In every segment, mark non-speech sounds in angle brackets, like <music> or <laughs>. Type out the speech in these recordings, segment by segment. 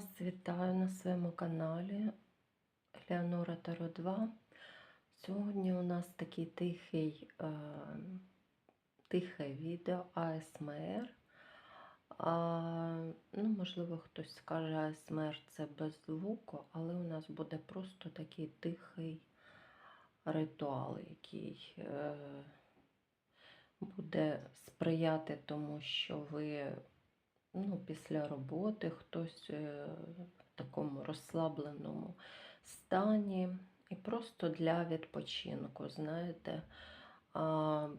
Вас вітаю на своєму каналі Леонора Таро 2. Сьогодні у нас такий тихий, е, тихе відео АСМР. А, ну, можливо, хтось скаже, АСМР це без звуку, але у нас буде просто такий тихий ритуал, який е, буде сприяти тому, що ви ну, після роботи хтось е, в такому розслабленому стані. І просто для відпочинку, знаєте,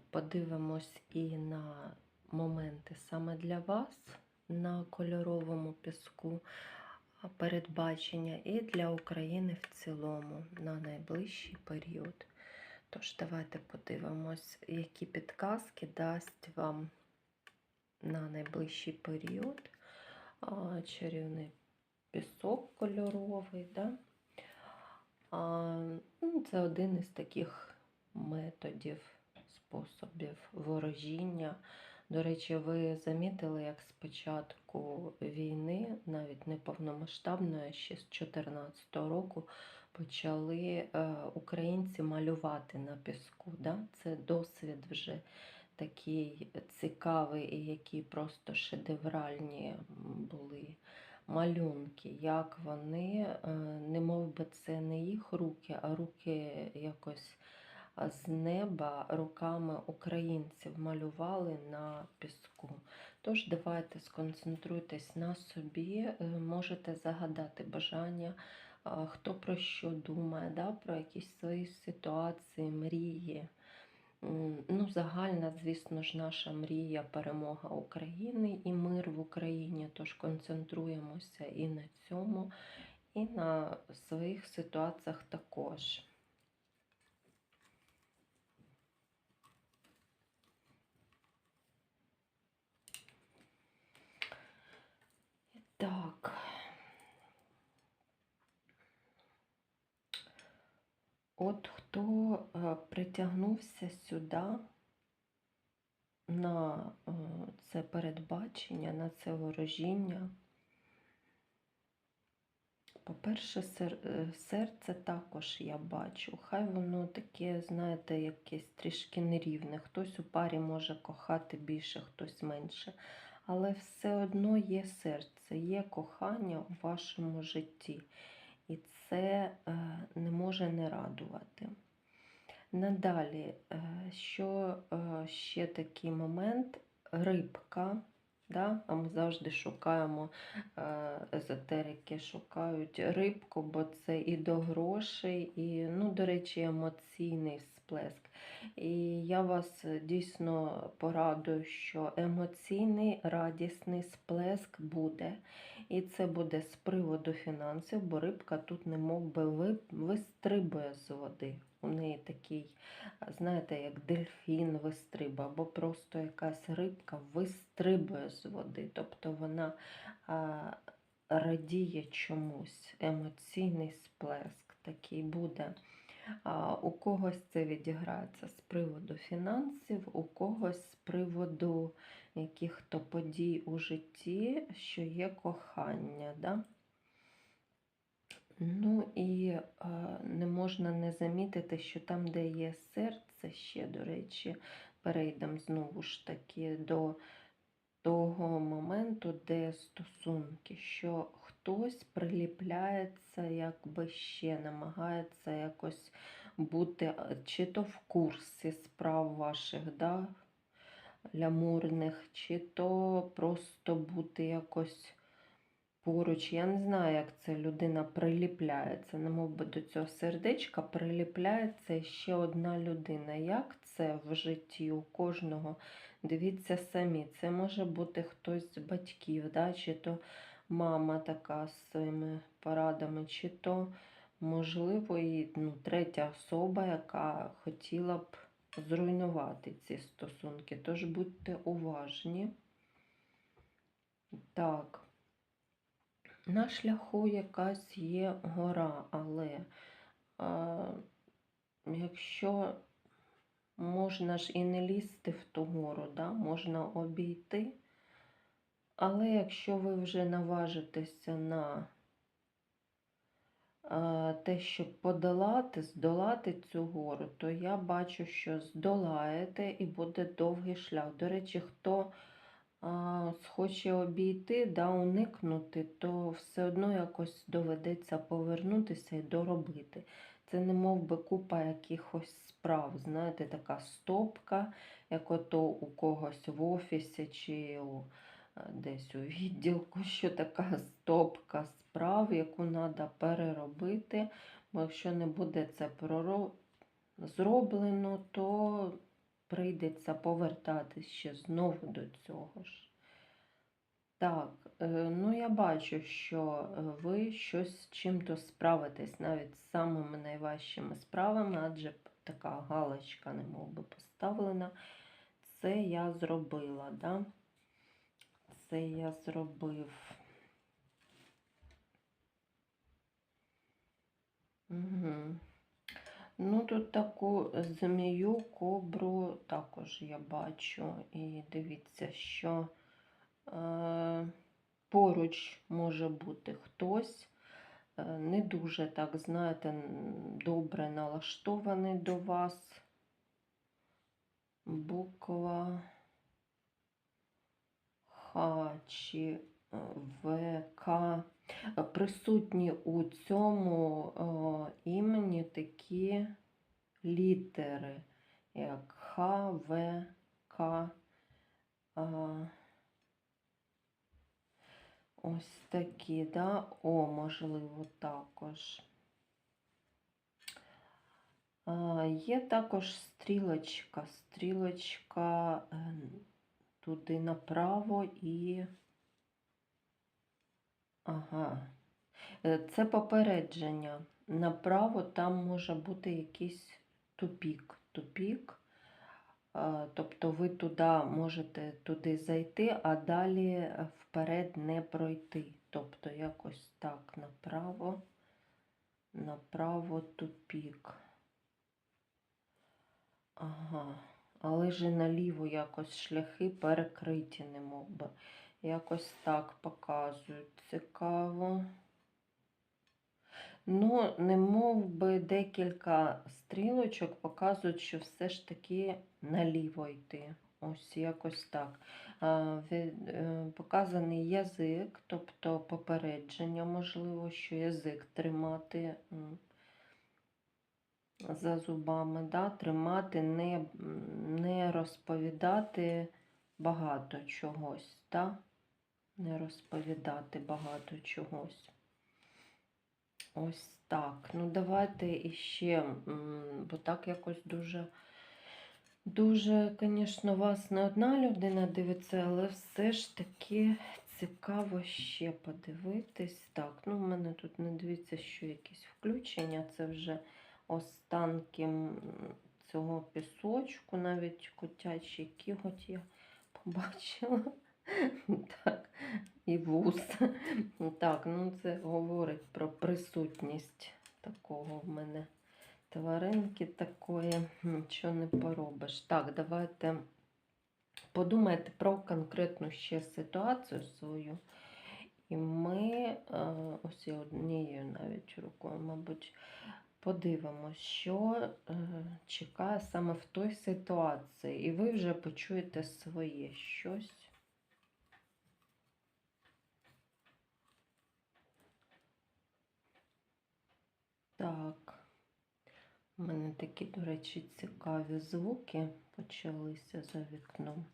подивимось і на моменти саме для вас на кольоровому піску передбачення, і для України в цілому на найближчий період. Тож, давайте подивимось, які підказки дасть вам на найближчий період. Чарівний пісок кольоровий. Да? Ну, це один із таких методів, способів ворожіння. До речі, ви замітили, як з початку війни, навіть не повномасштабної, ще з 2014 року, почали е, українці малювати на піску. Да? Це досвід вже такий цікавий і які просто шедевральні були малюнки, як вони, е, не мов би це не їх руки, а руки якось з неба руками українців малювали на піску. Тож давайте сконцентруйтесь на собі, е, можете загадати бажання, хто про що думає, да, про якісь свої ситуації, мрії. Ну, загальна, звісно ж, наша мрія перемога України і мир в Україні. Тож концентруємося і на цьому, і на своїх ситуаціях також. Так. От хто е, притягнувся сюди на е, це передбачення, на це ворожіння, по-перше, е, серце також я бачу. Хай воно таке, знаєте, якесь трішки нерівне. Хтось у парі може кохати більше, хтось менше. Але все одно є серце, є кохання у вашому житті. І це е, може не радувати. Надалі, е, що е, ще такий момент, рибка. Да? А ми завжди шукаємо, е, езотерики шукають рибку, бо це і до грошей, і, ну, до речі, емоційний всплеск. І я вас е, дійсно порадую, що емоційний радісний сплеск буде. І це буде з приводу фінансів, бо рибка тут не мов би вистрибує з води. У неї такий, знаєте, як дельфін вистрибує, або просто якась рибка вистрибує з води. Тобто вона а, радіє чомусь, емоційний сплеск такий буде. У когось це відіграється з приводу фінансів, у когось з приводу яких-то подій у житті, що є кохання. Да? Ну і е, не можна не замітити, що там, де є серце, ще, до речі, перейдемо знову ж таки до того моменту, де стосунки, що хтось приліпляється, якби ще намагається якось бути е, чи то в курсі справ ваших, да, лямурних, чи то просто бути якось поруч. Я не знаю, як це людина приліпляється. Немов би до цього сердечка приліпляється ще одна людина. Як це в житті у кожного? Дивіться самі. Це може бути хтось з батьків, да? чи то мама така з своїми порадами, чи то, можливо, і ну, третя особа, яка хотіла б зруйнувати ці стосунки. Тож будьте уважні. Так. На шляху якась є гора, але а, якщо можна ж і не лізти в ту гору, да? можна обійти, Але якщо ви вже наважитеся на е, те, щоб подолати, здолати цю гору, то я бачу, що здолаєте і буде довгий шлях. До речі, хто а, схоче обійти, да, уникнути, то все одно якось доведеться повернутися і доробити. Це не мов би купа якихось справ, знаєте, така стопка, як ото у когось в офісі чи у, десь у відділку, <laughs> що така стопка справ, яку треба переробити. Бо якщо не буде це зроблено, то прийдеться повертатись ще знову до цього ж. Так, е, ну я бачу, що е, ви щось з чим-то справитесь, навіть з самими найважчими справами, адже така галочка, не мов би, поставлена. Це я зробила, да? Це я зробив. Угу. Ну, тут таку змію, кобру також я бачу. І дивіться, що е, поруч може бути хтось, е, не дуже, так, знаєте, добре налаштований до вас. Буква чи е, В, К. Е, Присутні у цьому е, імені такі літери, як Х, В, К. Ось такі, да? О, можливо, також. Є також стрілочка. Стрілочка туди направо і. Ага. Е, Це попередження. Направо там може бути якийсь тупік. Тупік. Тобто ви туди можете туди зайти, а далі е, вперед не пройти. Тобто якось так направо, направо тупік. Ага. Але ж наліво якось шляхи перекриті, не мов би. Якось так показують. Цікаво. Ну, не би декілька стрілочок показують, що все ж таки наліво йти. Ось якось так. Е, Показаний язик, тобто попередження, можливо, що язик тримати за зубами, да? тримати, не, не розповідати багато чогось, да? не розповідати багато чогось. Ось так. Ну, давайте іще, бо так якось дуже, дуже, звісно, вас не одна людина дивиться, але все ж таки цікаво ще подивитись. Так, ну в мене тут не дивіться, що якісь включення, це вже останки цього пісочку, навіть котячий кіготь я побачила. <laughs> Так, і вуз. Так, ну це говорить про присутність такого в мене тваринки такої, нічого не поробиш. Так, давайте подумайте про конкретну ще ситуацію свою. І ми е, ось однією навіть рукою, мабуть, подивимося, що е, чекає саме в той ситуації. І ви вже почуєте своє щось. Так. У мене такі, до речі, цікаві звуки почалися за вікном.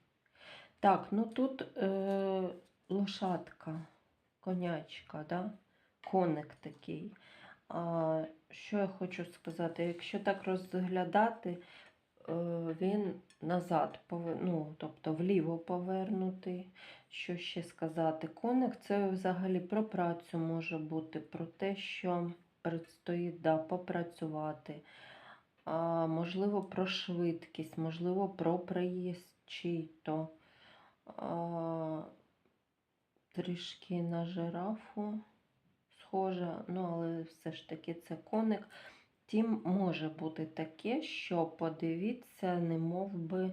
Так, ну тут е, лошадка, конячка, да? коник такий. А, що я хочу сказати? Якщо так розглядати, е, він назад, ну, тобто вліво повернутий. Що ще сказати? Коник це взагалі про працю може бути, про те, що предстоїть да, попрацювати. А, можливо, про швидкість, можливо, про приїзд чий-то. А, трішки на жирафу схожа, ну, але все ж таки це коник. Тім може бути таке, що подивіться, не мов би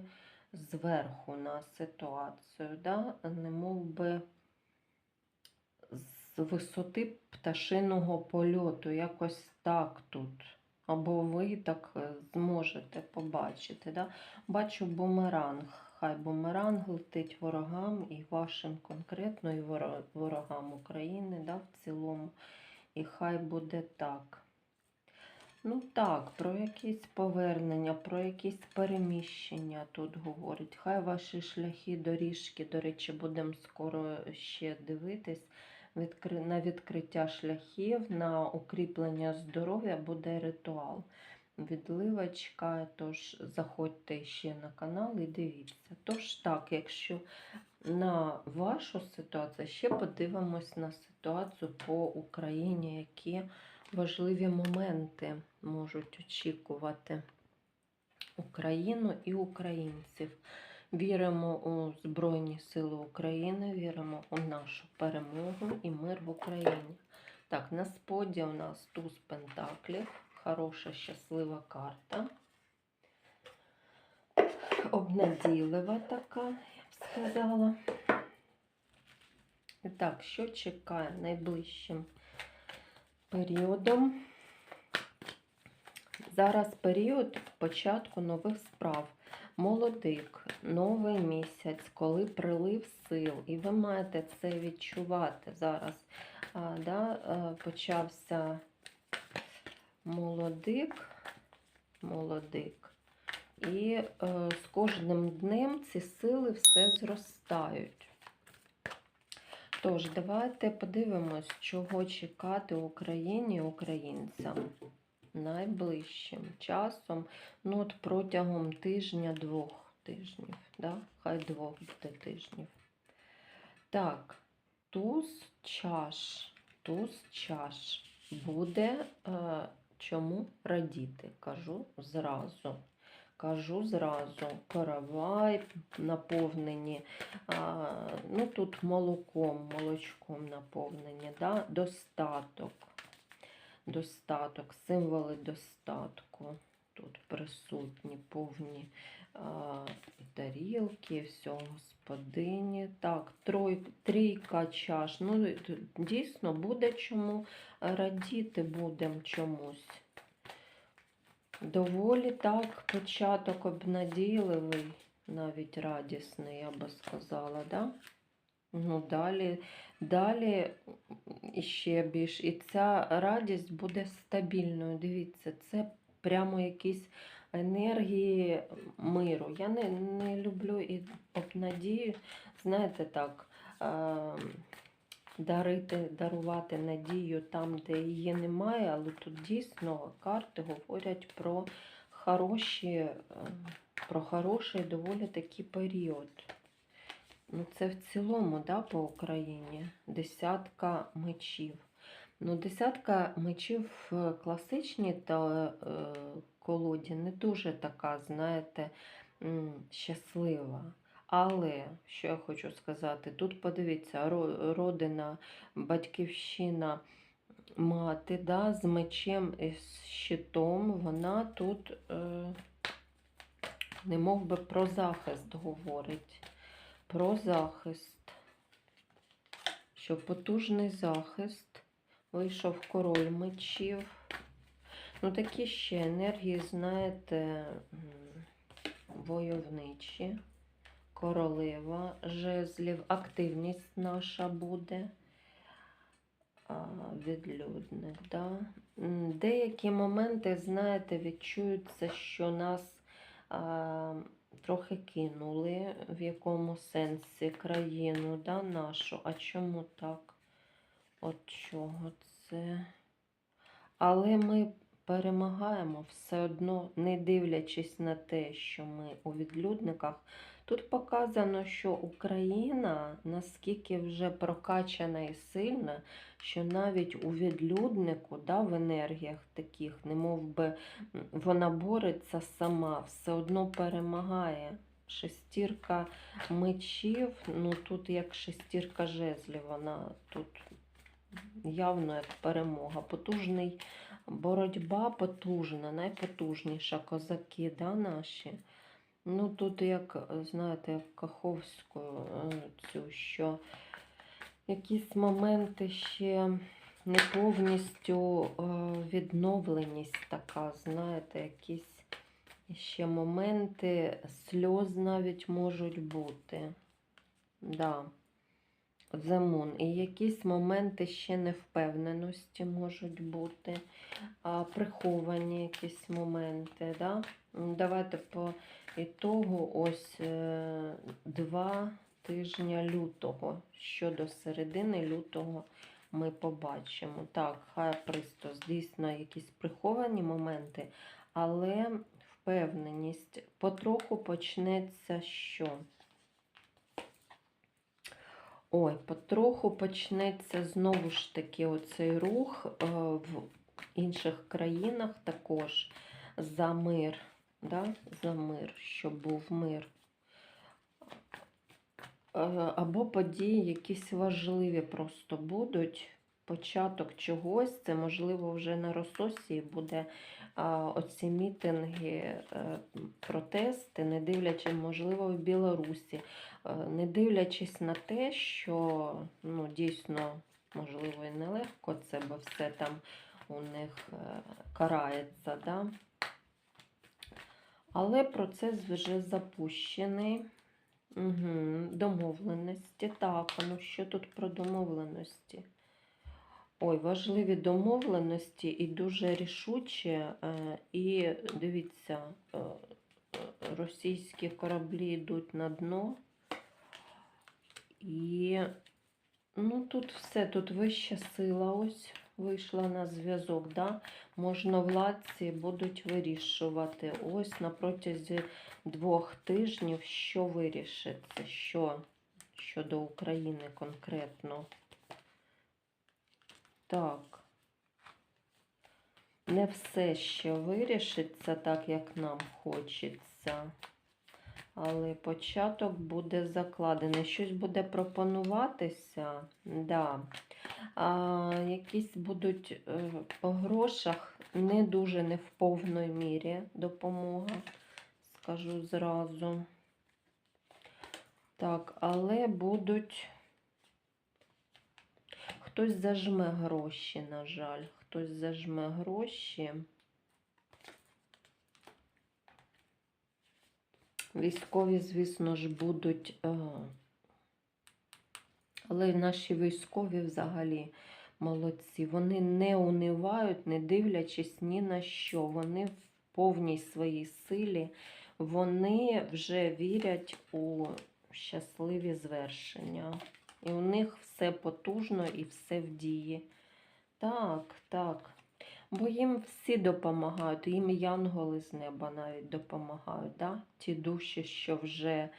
зверху на ситуацію, да? не мов би з висоти пташиного польоту. Якось так тут. Або ви так е, зможете побачити. Да? Бачу бумеранг. Хай бумеранг летить ворогам і вашим конкретно, і ворогам України да, в цілому. І хай буде так. Ну так, про якісь повернення, про якісь переміщення тут говорить. Хай ваші шляхи, доріжки, до речі, будемо скоро ще дивитись. На відкриття шляхів, на укріплення здоров'я буде ритуал. Відливочка, тож заходьте ще на канал і дивіться. Тож так, якщо на вашу ситуацію, ще подивимось на ситуацію по Україні, які важливі моменти можуть очікувати Україну і українців. Віримо у Збройні Сили України, віримо у нашу перемогу і мир в Україні. Так, на споді у нас туз пентаклів, хороша, щаслива карта. Обнадійлива така, я б сказала. І так, що чекає найближчим періодом? Зараз період початку нових справ. Молодик, новий місяць, коли прилив сил, і ви маєте це відчувати зараз. А, да, е, почався молодик, молодик. І е, з кожним днем ці сили все зростають. Тож, давайте подивимось, чого чекати Україні українцям найближчим часом, ну от протягом тижня-двох тижнів. Да? Хай двох буде тижнів. Так, туз чаш, туз чаш буде е, чому радіти, кажу зразу. Кажу зразу, каравай наповнені, а, ну тут молоком, молочком наповнені, да? достаток достаток, символи достатку. Тут присутні повні тарілки, все, господині. Так, трійка чаш. Ну, дійсно буде чому радіти будемо чомусь. Доволі так, початок обнадійливий, навіть радісний, я би сказала, да? Ну, далі, далі ще більш. І ця радість буде стабільною. Дивіться, це прямо якісь енергії миру. Я не, не люблю і обнадію, знаєте так, е, дарити, дарувати надію там, де її немає, але тут дійсно карти говорять про хороші, е, про хороший доволі такий період. Ну, це в цілому, да, по Україні десятка мечів. Ну, десятка мечів в класичній та, е, колоді не дуже така, знаєте, щаслива. Але, що я хочу сказати, тут подивіться, родина, батьківщина, мати, да, з мечем і з щитом, вона тут е, не мов би про захист говорить про захист. Що потужний захист. Вийшов король мечів. Ну, такі ще енергії, знаєте, войовничі, королева жезлів, активність наша буде. Відлюдник, да? Деякі моменти, знаєте, відчуються, що нас а, трохи кинули в якому сенсі країну да, нашу. А чому так? От чого це? Але ми перемагаємо все одно, не дивлячись на те, що ми у відлюдниках. Тут показано, що Україна наскільки вже прокачана і сильна, що навіть у відлюднику, да, в енергіях таких, не мов би вона бореться сама, все одно перемагає. Шестірка мечів, ну тут як шестірка жезлів, вона тут явно як перемога. Потужний боротьба потужна, найпотужніша козаки да, наші. Ну тут як, знаєте, як Каховську е, цю, що якісь моменти ще не повністю е, відновленість така, знаєте, якісь ще моменти сльоз навіть можуть бути. Да. The І якісь моменти ще невпевненості можуть бути, а, приховані якісь моменти. Да? Давайте по ітогу ось е, два тижня лютого. Що до середини лютого ми побачимо. Так, хай Пристос, дійсно якісь приховані моменти, але впевненість. Потроху почнеться що? Ой, потроху почнеться знову ж таки оцей рух е, в інших країнах також за мир, да? за мир, щоб був мир. Е, Або події якісь важливі просто будуть. Початок чогось, це можливо вже на Рососії буде оці мітинги, е, протести, не дивлячись, можливо, в Білорусі, Е, не дивлячись на те, що ну, дійсно, можливо, і нелегко це, бо все там у них е, карається. Да? Але процес вже запущений. Угу. Домовленості. Так, ну що тут про домовленості? Ой, важливі домовленості і дуже рішучі. е, І дивіться, е, російські кораблі йдуть на дно. І ну, тут все, тут вища сила ось вийшла на зв'язок. Да? Можновладці будуть вирішувати. Ось на протязі двох тижнів, що вирішиться, що щодо України конкретно. Так. Не все ще вирішиться так, як нам хочеться. Але початок буде закладений. Щось буде пропонуватися. Да. А, якісь будуть е, по грошах не дуже не в повної мірі допомога, скажу зразу. Так, але будуть. Хтось зажме гроші, на жаль. Хтось зажме гроші. Військові, звісно ж, будуть. е, Але наші військові взагалі молодці. Вони не унивають, не дивлячись ні на що. Вони в повній своїй силі. Вони вже вірять у щасливі звершення. І у них все потужно і все в дії. Так, так. Бо їм всі допомагають, їм янголи з неба навіть допомагають. Да? Ті душі, що вже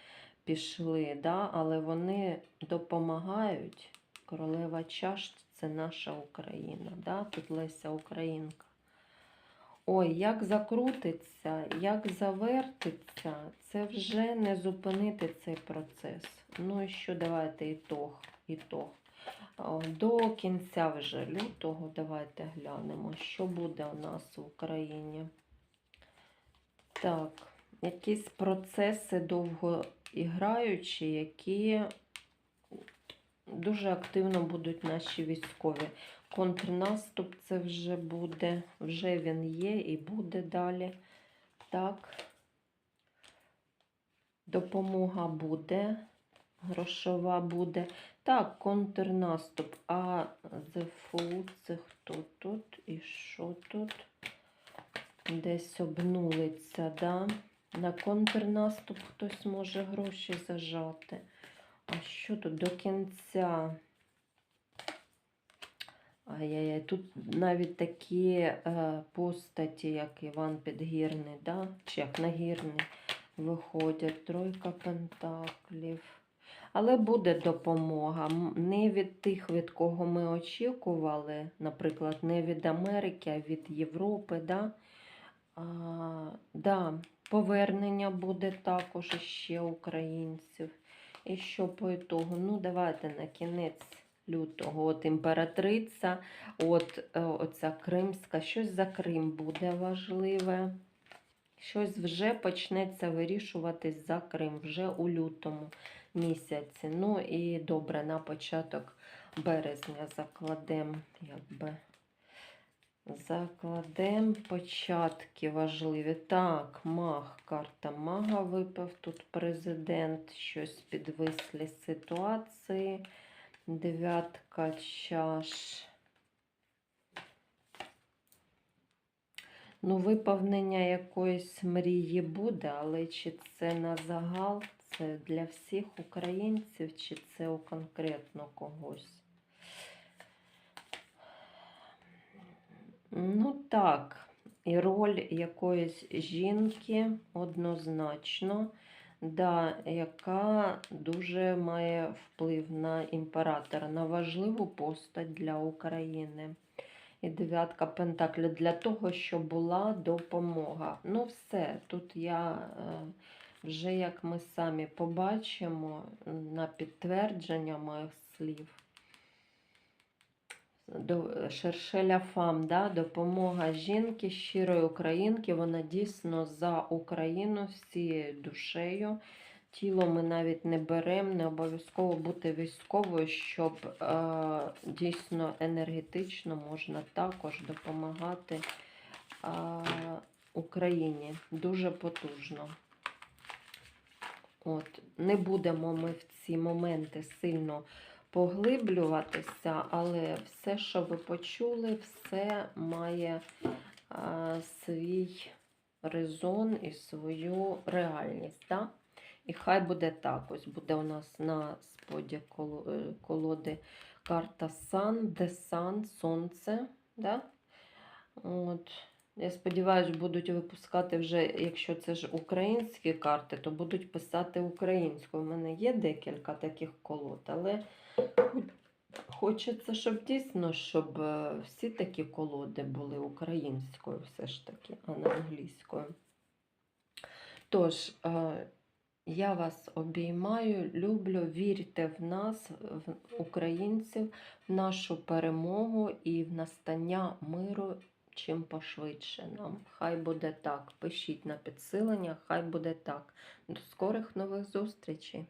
пішли, да? але вони допомагають. Королева чаш це наша Україна. Да? Тут Леся Українка. Ой, як закрутиться, як завертиться, це вже не зупинити цей процес. Ну і що, давайте ітог, ітог. До кінця вже лютого давайте глянемо, що буде у нас в Україні. Так, якісь процеси довгоіграючі, які дуже активно будуть наші військові. Контрнаступ це вже буде, вже він є і буде далі. Так, допомога буде, грошова буде. Так, контрнаступ. А ЗФУ це хто тут і що тут? Десь обнулиться, да? На контрнаступ хтось може гроші зажати. А що тут до кінця? Ай-яй-яй, тут навіть такі е, постаті, як Іван Підгірний, да? чи як Нагірний, виходять. Тройка пентаклів. Але буде допомога. Не від тих, від кого ми очікували, наприклад, не від Америки, а від Європи. Да? А, да, повернення буде також ще українців. І що по ітогу? Ну, давайте на кінець лютого. От імператриця, от е, оця Кримська, щось за Крим буде важливе. Щось вже почнеться вирішуватись за Крим вже у лютому місяці. Ну і добре, на початок березня закладемо, якби. Закладемо початки важливі. Так, маг, карта мага випав. Тут президент, щось підвислі ситуації. Дев'ятка чаш. Ну, виповнення якоїсь мрії буде, але чи це на загал, це для всіх українців, чи це у конкретно когось? Ну так, і роль якоїсь жінки однозначно, да, яка дуже має вплив на імператора, на важливу постать для України. І дев'ятка пентаклів для того, щоб була допомога. Ну, все, тут я е, вже як ми самі побачимо на підтвердження моїх слів. Шершеля Фам, да, допомога жінки, щирої українки. Вона дійсно за Україну всією душею. Тіло ми навіть не беремо, не обов'язково бути військовою, щоб е, дійсно енергетично можна також допомагати е, Україні. Дуже потужно. От, не будемо ми в ці моменти сильно поглиблюватися, але все, що ви почули, все має а, свій резон і свою реальність. Да? І хай буде так. Ось буде у нас на споді е, колоди карта Сан, де Сан, Сонце. Да? От. Я сподіваюся, будуть випускати вже, якщо це ж українські карти, то будуть писати українською. У мене є декілька таких колод, але хочеться, щоб дійсно, щоб е, всі такі колоди були українською, все ж таки, а не англійською. Тож, е, я вас обіймаю, люблю, вірте в нас, в українців, в нашу перемогу і в настання миру чим пошвидше нам. Хай буде так. Пишіть на підсилення, хай буде так. До скорих нових зустрічей!